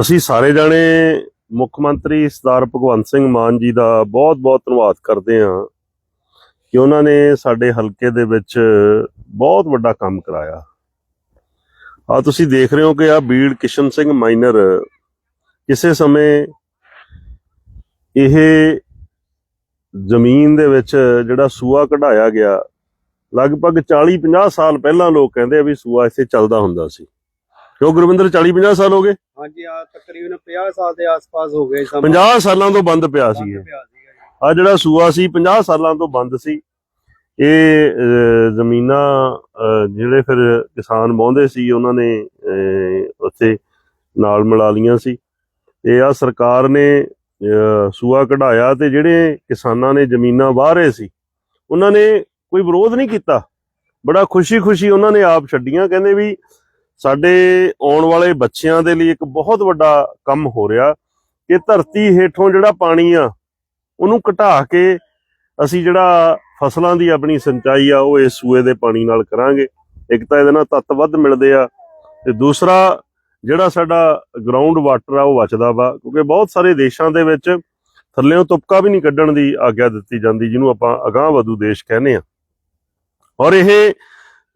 ਅਸੀਂ ਸਾਰੇ ਜਾਣੇ ਮੁੱਖ ਮੰਤਰੀ ਸਰਦਾਰ ਭਗਵੰਤ ਸਿੰਘ ਮਾਨ ਜੀ ਦਾ ਬਹੁਤ-ਬਹੁਤ ਧੰਨਵਾਦ ਕਰਦੇ ਹਾਂ ਕਿ ਉਹਨਾਂ ਨੇ ਸਾਡੇ ਹਲਕੇ ਦੇ ਵਿੱਚ ਬਹੁਤ ਵੱਡਾ ਕੰਮ ਕਰਾਇਆ। ਆ ਤੁਸੀਂ ਦੇਖ ਰਹੇ ਹੋ ਕਿ ਆ ਬੀੜ ਕਿਸ਼ਨ ਸਿੰਘ ਮਾਈਨਰ ਕਿਸੇ ਸਮੇਂ ਇਹ ਜ਼ਮੀਨ ਦੇ ਵਿੱਚ ਜਿਹੜਾ ਸੂਆ ਕਢਾਇਆ ਗਿਆ, ਲਗਭਗ 40-50 ਸਾਲ ਪਹਿਲਾਂ ਲੋਕ ਕਹਿੰਦੇ ਆ ਵੀ ਸੂਆ ਇੱਥੇ ਚੱਲਦਾ ਹੁੰਦਾ ਸੀ। ਕਿਉਂ ਗੁਰਵਿੰਦਰ 40-50 ਸਾਲ ਹੋ ਗਏ? ਹਾਂਜੀ ਆ ਤਕਰੀਬਨ 50 ਸਾਲ ਦੇ ਆਸ-ਪਾਸ ਹੋ ਗਏ ਸਮਾਂ। 50 ਸਾਲਾਂ ਤੋਂ ਬੰਦ ਪਿਆ ਸੀ ਇਹ। ਪਿਆ ਸੀਗਾ ਜੀ। ਆ ਜਿਹੜਾ ਸੂਆ ਸੀ 50 ਸਾਲਾਂ ਤੋਂ ਬੰਦ ਸੀ। ਇਹ ਅਹ, ਜ਼ਮੀਨਾਂ ਅਹ, ਜਿਹੜੇ ਫਿਰ ਕਿਸਾਨ ਵਾਹੁੰਦੇ ਸੀ ਉਹਨਾਂ ਨੇ ਅਹ, ਉੱਥੇ ਨਾਲ ਮਿਲਾ ਲੀਆਂ ਸੀ। ਤੇ ਆ ਸਰਕਾਰ ਨੇ ਅਹ, ਸੂਆ ਕਢਾਇਆ ਤੇ ਜਿਹੜੇ ਕਿਸਾਨਾਂ ਨੇ ਜ਼ਮੀਨਾਂ ਵਾਹ ਰਹੇ ਸੀ ਉਹਨਾਂ ਨੇ ਕੋਈ ਵਿਰੋਧ ਨਹੀਂ ਕੀਤਾ। ਬੜਾ ਖੁਸ਼ੀ-ਖੁਸ਼ੀ ਉਹਨਾਂ ਨੇ ਆਪ ਛੱਡੀਆਂ। ਕਹਿੰਦੇ ਵੀ ਸਾਡੇ ਆਉਣ ਵਾਲੇ ਬੱਚਿਆਂ ਦੇ ਲਈ ਇੱਕ ਬਹੁਤ ਵੱਡਾ ਕੰਮ ਹੋ ਰਿਹਾ ਕਿ ਧਰਤੀ ਹੇਠੋਂ ਜਿਹੜਾ ਪਾਣੀ ਆ, ਉਹਨੂੰ ਘਟਾ ਕੇ ਅਸੀਂ ਜਿਹੜਾ ਫਸਲਾਂ ਦੀ ਆਪਣੀ ਸਿੰਚਾਈ ਆ, ਉਹ ਇਸ ਸੂਏ ਦੇ ਪਾਣੀ ਨਾਲ ਕਰਾਂਗੇ। ਇੱਕ ਤਾਂ ਇਹਦੇ ਨਾਲ ਤੱਤ ਵੱਧ ਮਿਲਦੇ ਆ ਤੇ ਦੂਸਰਾ ਜਿਹੜਾ ਸਾਡਾ ਗਰਾਊਂਡ ਵਾਟਰ ਆ, ਉਹ ਬਚਦਾ ਵਾ, ਕਿਉਂਕਿ ਬਹੁਤ ਸਾਰੇ ਦੇਸ਼ਾਂ ਦੇ ਵਿੱਚ ਥੱਲੇੋਂ ਤੁਪਕਾ ਵੀ ਨਹੀਂ ਕੱਢਣ ਦੀ ਆਗਿਆ ਦਿੱਤੀ ਜਾਂਦੀ, ਜਿਹਨੂੰ ਆਪਾਂ ਅਗਾਂਹ ਵਧੂ ਦੇਸ਼ ਕਹਿੰਦੇ ਆ। ਔਰ ਇਹ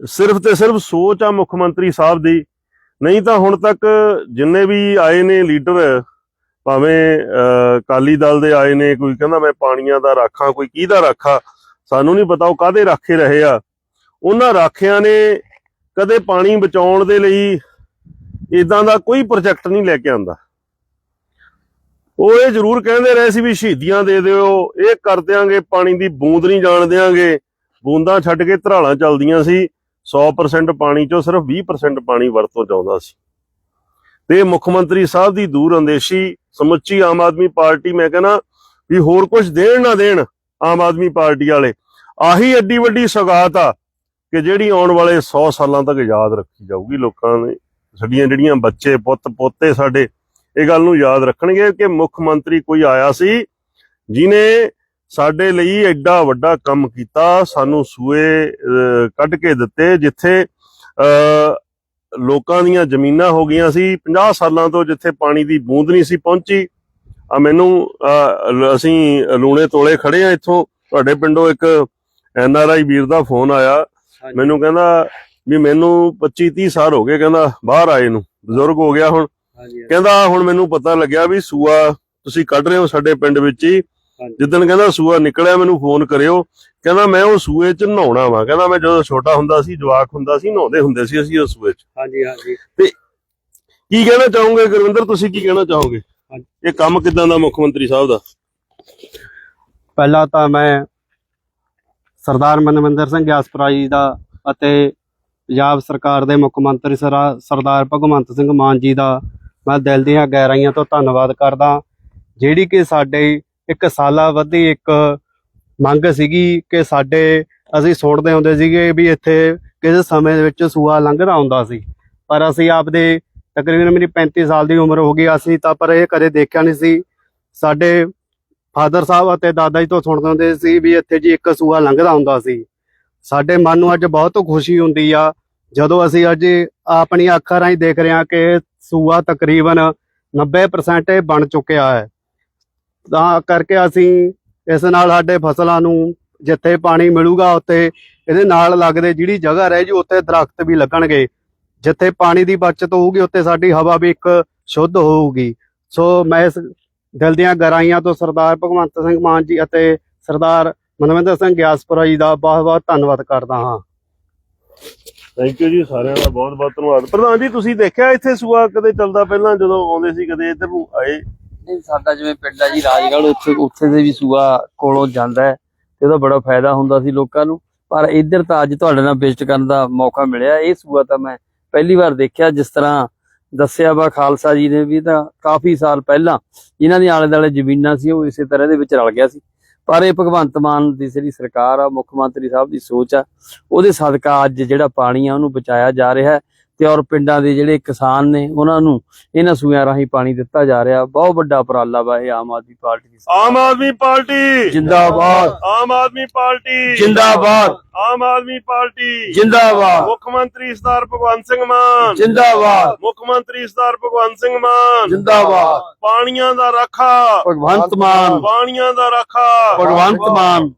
ਸਿਰਫ ਤੇ ਸਿਰਫ ਸੋਚ ਆ ਮੁੱਖ ਮੰਤਰੀ ਸਾਹਿਬ ਦੀ। ਨਹੀਂ ਤਾਂ ਹੁਣ ਤੱਕ ਜਿੰਨੇ ਵੀ ਆਏ ਨੇ ਲੀਡਰ ਭਾਵੇਂ ਅਹ, ਅਕਾਲੀ ਦਲ ਦੇ ਆਏ ਨੇ ਕੋਈ ਕਹਿੰਦਾ ਮੈਂ ਪਾਣੀਆਂ ਦਾ ਰਾਖਾ ਕੋਈ ਕਿਹਦਾ ਰਾਖਾ ਸਾਨੂੰ ਨਹੀਂ ਪਤਾ ਉਹ ਕਾਦੇ ਰਾਖੇ ਰਹੇ ਆ। ਉਹਨਾਂ ਰਾਖਿਆਂ ਨੇ ਕਦੇ ਪਾਣੀ ਬਚਾਉਣ ਦੇ ਲਈ ਇਦਾਂ ਦਾ ਕੋਈ ਪ੍ਰੋਜੈਕਟ ਨਹੀਂ ਲੈ ਕੇ ਆਂਦਾ। ਉਹ ਇਹ ਜ਼ਰੂਰ ਕਹਿੰਦੇ ਰਹੇ ਸੀ ਵੀ ਸ਼ਹੀਦੀਆਂ ਦੇ ਦਿਓ ਇਹ ਕਰ ਦਿਆਂਗੇ ਪਾਣੀ ਦੀ ਬੂੰਦ ਨਹੀਂ ਜਾਣ ਦਿਆਂਗੇ। ਬੂੰਦਾਂ ਛੱਡ ਕੇ ਧਰਾਲਾਂ ਚੱਲਦੀਆਂ ਸੀ। 100% ਪਾਣੀ ਚੋਂ ਸਿਰਫ 20% ਪਾਣੀ ਵਰਤੋਂ ਚ ਆਉਂਦਾ ਸੀ। ਤੇ ਮੁੱਖ ਮੰਤਰੀ ਸਾਹਿਬ ਦੀ ਦੂਰ ਅੰਦੇਸ਼ੀ ਸਮੁੱਚੀ ਆਮ ਆਦਮੀ ਪਾਰਟੀ, ਮੈਂ ਕਹਿੰਦਾ ਵੀ ਹੋਰ ਕੁਝ ਦੇਣ ਨਾ ਦੇਣ ਆਮ ਆਦਮੀ ਪਾਰਟੀ ਵਾਲੇ, ਆਹੀ ਐਡੀ ਵੱਡੀ ਸੌਗਾਤ ਆ ਕਿ ਜਿਹੜੀ ਆਉਣ ਵਾਲੇ 100 ਸਾਲਾਂ ਤੱਕ ਯਾਦ ਰੱਖੀ ਜਾਊਗੀ ਲੋਕਾਂ ਨੇ। ਸਾਡੀਆਂ ਜਿਹੜੀਆਂ ਬੱਚੇ, ਪੁੱਤ, ਪੋਤੇ ਸਾਡੇ, ਇਹ ਗੱਲ ਨੂੰ ਯਾਦ ਰੱਖਣਗੇ ਕਿ ਮੁੱਖ ਮੰਤਰੀ ਕੋਈ ਆਇਆ ਸੀ ਜਿਨੇ ਸਾਡੇ ਲਈ ਐਡਾ ਵੱਡਾ ਕੰਮ ਕੀਤਾ ਸਾਨੂੰ ਸੂਏ ਕੱਢ ਕੇ ਦਿੱਤੇ ਜਿੱਥੇ ਲੋਕਾਂ ਦੀਆਂ ਜ਼ਮੀਨਾਂ ਹੋ ਗਈਆਂ ਸੀ। 50 ਸਾਲਾਂ ਤੋਂ ਜਿੱਥੇ ਪਾਣੀ ਦੀ ਬੂੰਦ ਨਹੀਂ ਸੀ ਪਹੁੰਚੀ। ਆ ਮੈਨੂੰ ਅਸੀਂ ਲੂਣੇ ਤੋਲੇ ਖੜੇ ਆ ਇੱਥੋਂ। ਤੁਹਾਡੇ ਪਿੰਡੋਂ ਇੱਕ N R I Veer the phone ਆਇਆ। ਮੈਨੂੰ ਕਹਿੰਦਾ ਵੀ ਮੈਨੂੰ 25 30 ਸਾਲ ਹੋ ਗਏ ਕਹਿੰਦਾ ਬਾਹਰ ਆਏ ਨੂੰ। ਬਜ਼ੁਰਗ ਹੋ ਗਿਆ ਹੁਣ। ਕਹਿੰਦਾ ਹੁਣ ਮੈਨੂੰ ਪਤਾ ਲੱਗਿਆ ਵੀ ਸੂਆ ਤੁਸੀਂ ਕੱਢ ਰਹੇ ਹੋ ਸਾਡੇ ਪਿੰਡ ਵਿੱਚ ਹੀ। ਜਿੱਦਣ ਕਹਿੰਦਾ ਸੂਆ ਨਿਕਲਿਆ ਮੈਨੂੰ ਫੋਨ ਕਰਿਓ। ਕਹਿੰਦਾ ਮੈਂ ਉਹ ਸੂਏ 'ਚ ਨਹਾਉਣਾ ਵਾ। ਕਹਿੰਦਾ ਮੈਂ ਜਦੋਂ ਛੋਟਾ ਹੁੰਦਾ ਸੀ ਜਵਾਕ ਹੁੰਦਾ ਸੀ ਨਹਾਉਂਦੇ ਹੁੰਦੇ ਸੀ ਅਸੀਂ ਉਸ ਸੂਏ 'ਚ। ਹਾਂਜੀ ਹਾਂਜੀ। ਕੀ ਕਹਿਣਾ ਚਾਹੋਗੇ ਗੁਰਵਿੰਦਰ ਤੁਸੀਂ ਕੀ ਕਹਿਣਾ ਚਾਹੋਗੇ। ਇਹ ਕੰਮ ਕਿਦਾਂ ਦਾ ਮੁੱਖ ਮੰਤਰੀ ਸਾਹਿਬ ਦਾ? ਪਹਿਲਾਂ ਤਾਂ ਮੈਂ ਸਰਦਾਰ ਮਨਵਿੰਦਰ ਸਿੰਘ ਗਿਆਸਪੁਰਾ ਜੀ ਦਾ ਅਤੇ ਪੰਜਾਬ ਸਰਕਾਰ ਦੇ ਮੁੱਖ ਮੰਤਰੀ ਸਰਾ- ਸਰਦਾਰ ਭਗਵੰਤ ਸਿੰਘ ਮਾਨ ਜੀ ਦਾ ਮੈਂ ਦਿਲ ਦੀਆਂ ਗਹਿਰਾਈਆਂ ਤੋਂ ਧੰਨਵਾਦ ਕਰਦਾ ਜਿਹੜੀ ਕਿ ਸਾਡੇ ਇੱਕ ਸਾਲਾ ਵਧੀ ਇੱਕ ਮੰਗ ਸੀਗੀ ਕਿ ਸਾਡੇ ਅਸੀਂ ਸੁਣਦੇ ਹੁੰਦੇ ਸੀਗੇ ਵੀ ਇੱਥੇ ਕਿਸੇ ਸਮੇਂ ਦੇ ਵਿੱਚ ਸੂਆ ਲੰਘਦਾ ਹੁੰਦਾ ਸੀ। ਪਰ ਅਸੀਂ ਆਪਦੇ ਤਕਰੀਬਨ ਮੇਰੀ 35 ਸਾਲ ਦੀ ਉਮਰ ਹੋ ਗਈ, ਅਸੀਂ ਤਾਂ ਪਰ ਇਹ ਕਦੇ ਦੇਖਿਆ ਨਹੀਂ ਸੀ। ਸਾਡੇ ਫਾਦਰ ਸਾਹਿਬ ਅਤੇ ਦਾਦਾ ਜੀ ਤੋਂ ਸੁਣਦੇ ਹੁੰਦੇ ਸੀ ਵੀ ਇੱਥੇ ਜੀ ਇੱਕ ਸੂਆ ਲੰਘਦਾ ਹੁੰਦਾ ਸੀ। ਸਾਡੇ ਮਨ ਨੂੰ ਅੱਜ ਬਹੁਤ ਖੁਸ਼ੀ ਹੁੰਦੀ ਆ, ਜਦੋਂ ਅਸੀਂ ਅੱਜ ਆਪਣੀ ਅੱਖਾਂ ਰਾਹੀਂ ਦੇਖ ਰਹੇ ਹਾਂ ਕਿ ਸੂਆ ਤਕਰੀਬਨ 90% ਬਣ ਚੁੱਕਿਆ ਹੈ। ਤਾਂ ਕਰਕੇ ਅਸੀਂ ਇਸ ਨਾਲ ਸਾਡੇ ਫਸਲਾਂ ਨੂੰ ਜਿੱਥੇ ਪਾਣੀ ਮਿਲੂਗਾ ਉੱਥੇ ਇਹਦੇ ਨਾਲ ਲੱਗਦੇ ਜਿਹੜੀ ਜਗ੍ਹਾ ਰਹਿ ਜੂ, ਉੱਥੇ ਦਰਖਤ ਵੀ ਲੱਗਣਗੇ। ਜਿੱਥੇ ਪਾਣੀ ਦੀ ਬਚਤ ਹੋਊਗੀ, ਉੱਥੇ ਸਾਡੀ ਹਵਾ ਵੀ ਇੱਕ ਸ਼ੁੱਧ ਹੋਊਗੀ। ਸੋ ਮੈਂ ਇਸ ਦਿਲ ਦੀਆਂ ਗਹਿਰਾਈਆਂ ਤੋਂ ਸਰਦਾਰ ਭਗਵੰਤ ਸਿੰਘ ਮਾਨ ਜੀ ਅਤੇ ਸਰਦਾਰ ਮਨਵਿੰਦਰ ਸਿੰਘ ਗਿਆਸਪੁਰਾ ਜੀ ਦਾ ਬਹੁਤ ਬਹੁਤ ਧੰਨਵਾਦ ਕਰਦਾ ਹਾਂ। ਥੈਂਕ ਯੂ ਜੀ ਸਾਰਿਆਂ ਦਾ ਬਹੁਤ ਬਹੁਤ ਧੰਨਵਾਦ। ਪ੍ਰਧਾਨ ਜੀ, ਤੁਸੀਂ ਦੇਖਿਆ ਇੱਥੇ ਸੂਆ ਕਦੇ ਚੱਲਦਾ ਪਹਿਲਾਂ ਜਦੋਂ ਆਉਂਦੇ ਸੀ, ਕਦੇ ਇੱਧਰ ਨੂੰ ਆਏ? ਨਹੀਂ ਸਾਡਾ ਜਿਵੇਂ ਪਿੰਡ ਹੈ ਜੀ, ਰਾਜਗੜ੍ਹ, ਉੱਥੇ ਉੱਥੇ ਦੇ ਵੀ ਸੂਆ ਕੋਲੋਂ ਜਾਂਦਾ ਹੈ ਤੇ ਉਹਦਾ ਬੜਾ ਫਾਇਦਾ ਹੁੰਦਾ ਸੀ ਲੋਕਾਂ ਨੂੰ। ਪਰ ਇੱਧਰ ਤਾਂ ਅੱਜ ਤੁਹਾਡੇ ਨਾਲ ਵਿਜ਼ਿਟ ਕਰਨ ਦਾ ਮੌਕਾ ਮਿਲਿਆ। ਇਹ ਸੂਆ ਤਾਂ ਮੈਂ ਪਹਿਲੀ ਵਾਰ ਦੇਖਿਆ, ਜਿਸ ਤਰ੍ਹਾਂ ਦੱਸਿਆ ਵਾ ਖਾਲਸਾ ਜੀ ਨੇ ਵੀ ਤਾਂ ਕਾਫੀ ਸਾਲ ਪਹਿਲਾਂ ਜਿਨ੍ਹਾਂ ਦੀ ਆਲੇ ਦੁਆਲੇ ਜ਼ਮੀਨਾਂ ਸੀ, ਉਹ ਇਸੇ ਤਰ੍ਹਾਂ ਦੇ ਵਿੱਚ ਰਲ ਗਿਆ ਸੀ। ਪਰ ਇਹ ਭਗਵੰਤ ਮਾਨ ਦੀ ਜਿਹੜੀ ਸਰਕਾਰ ਆ, ਮੁੱਖ ਮੰਤਰੀ ਸਾਹਿਬ ਦੀ ਸੋਚ ਆ, ਉਹਦੇ ਸਦਕਾ ਅੱਜ ਜਿਹੜਾ ਪਾਣੀ ਆ, ਉਹਨੂੰ ਬਚਾਇਆ ਜਾ ਰਿਹਾ ਹੈ। ਤੇ ਔਰ ਪਿੰਡਾਂ ਦੇ ਜਿਹੜੇ ਕਿਸਾਨ ਨੇ ਉਹਨਾਂ ਨੂੰ ਇਹਨਾਂ ਸੂਇਆਂ ਰਾਹੀਂ ਪਾਣੀ ਦਿੱਤਾ ਜਾ ਰਿਹਾ। ਬਹੁਤ ਵੱਡਾ ਉਪਰਾਲਾ ਵਾ ਇਹ ਆਮ ਆਦਮੀ ਪਾਰਟੀ ਦੀ ਆਮ ਆਦਮੀ ਪਾਰਟੀ! ਜਿੰਦਾਬਾਦ। ਆਮ ਆਦਮੀ ਪਾਰਟੀ! ਜਿੰਦਾਬਾਦ। ਆਮ ਆਦਮੀ ਪਾਰਟੀ! ਜਿੰਦਾਬਾਦ। ਮੁੱਖ ਮੰਤਰੀ ਸਰਦਾਰ ਭਗਵੰਤ ਸਿੰਘ ਮਾਨ! ਜਿੰਦਾਬਾਦ। ਮੁੱਖ ਮੰਤਰੀ ਸਰਦਾਰ ਭਗਵੰਤ ਸਿੰਘ ਮਾਨ! ਜਿੰਦਾਬਾਦ। ਪਾਣੀਆਂ ਦਾ ਰਾਖਾ! ਭਗਵੰਤ ਮਾਨ। ਪਾਣੀਆਂ ਦਾ ਰਾਖਾ! ਭਗਵੰਤ ਮਾਨ।